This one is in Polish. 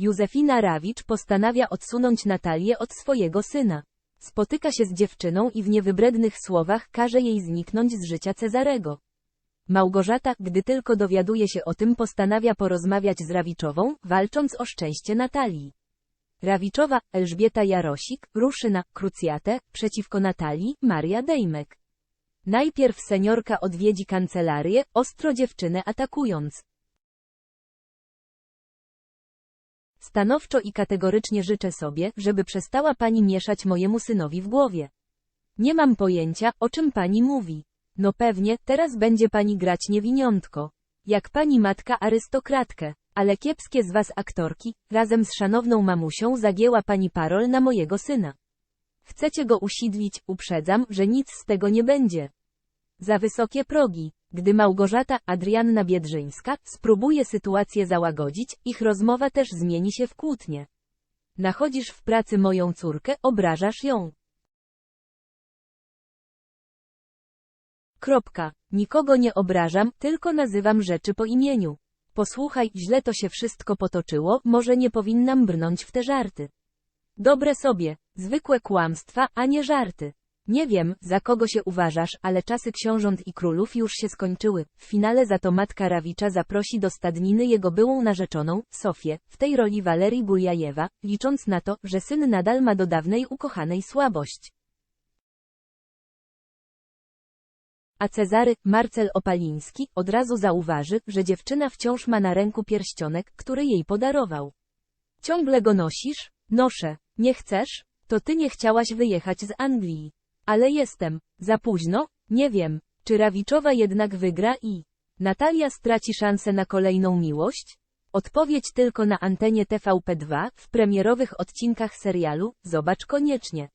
Józefina Rawicz postanawia odsunąć Natalię od swojego syna. Spotyka się z dziewczyną i w niewybrednych słowach każe jej zniknąć z życia Cezarego. Małgorzata, gdy tylko dowiaduje się o tym postanawia porozmawiać z Rawiczową, walcząc o szczęście Natalii. Rawiczowa, Elżbieta Jarosik, ruszy na krucjatę przeciwko Natalii, Maria Dejmek. Najpierw seniorka odwiedzi kancelarię, ostro dziewczynę atakując. Stanowczo i kategorycznie życzę sobie, żeby przestała pani mieszać mojemu synowi w głowie. Nie mam pojęcia, o czym pani mówi. No pewnie, teraz będzie pani grać niewiniątko. Jak pani matka arystokratkę. Ale kiepskie z was aktorki, razem z szanowną mamusią zagięła pani parol na mojego syna. Chcecie go usidlić, uprzedzam, że nic z tego nie będzie. Za wysokie progi. Gdy Małgorzata Adrianna Biedrzyńska spróbuje sytuację załagodzić, ich rozmowa też zmieni się w kłótnię. Nachodzisz w pracy moją córkę, obrażasz ją. Kropka. Nikogo nie obrażam, tylko nazywam rzeczy po imieniu. Posłuchaj, źle to się wszystko potoczyło, może nie powinnam brnąć w te żarty. Dobre sobie, zwykłe kłamstwa, a nie żarty. Nie wiem, za kogo się uważasz, ale czasy książąt i królów już się skończyły. W finale za to matka Rawicza zaprosi do stadniny jego byłą narzeczoną, Sofię, w tej roli Walerii Buljajewa, licząc na to, że syn nadal ma do dawnej ukochanej słabość. A Cezary, Marcel Opaliński, od razu zauważy, że dziewczyna wciąż ma na ręku pierścionek, który jej podarował. Ciągle go nosisz? Noszę. Nie chcesz? To ty nie chciałaś wyjechać z Anglii. Ale jestem. Za późno? Nie wiem. Czy Rawiczowa jednak wygra i Natalia straci szansę na kolejną miłość? Odpowiedź tylko na antenie TVP2 w premierowych odcinkach serialu, zobacz koniecznie.